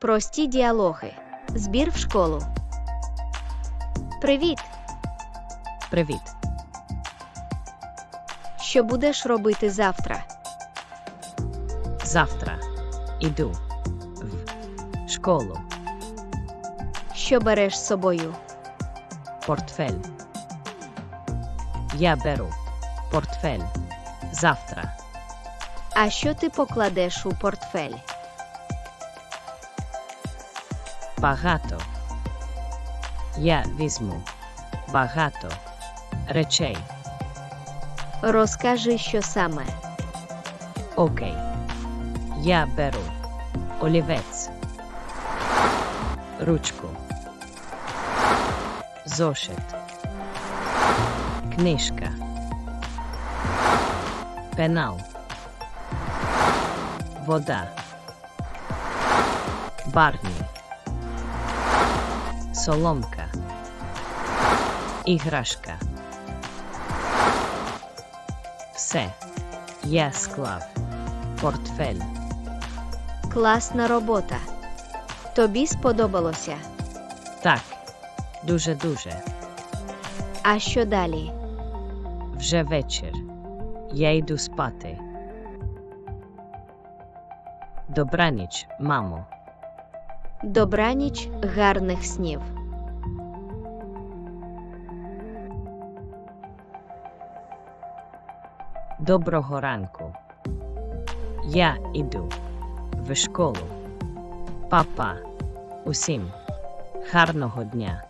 Прості діалоги. Збір в школу. Привіт! Привіт. Що будеш робити завтра? Завтра іду в школу. Що береш з собою? Портфель. Я беру портфель завтра. А що ти покладеш у портфель? Багато. Я візьму багато речей. Розкажи, що саме. Окей. Я беру олівець, ручку, зошит, книжка, пенал, вода, барні, соломка, іграшка. Все. Я склав портфель. Класна робота. Тобі сподобалося. Так, дуже-дуже. А що далі? Вже вечір. Я йду спати. Добраніч, мамо. Добраніч, гарних снів. Доброго ранку. Я іду в школу. Папа, усім гарного дня.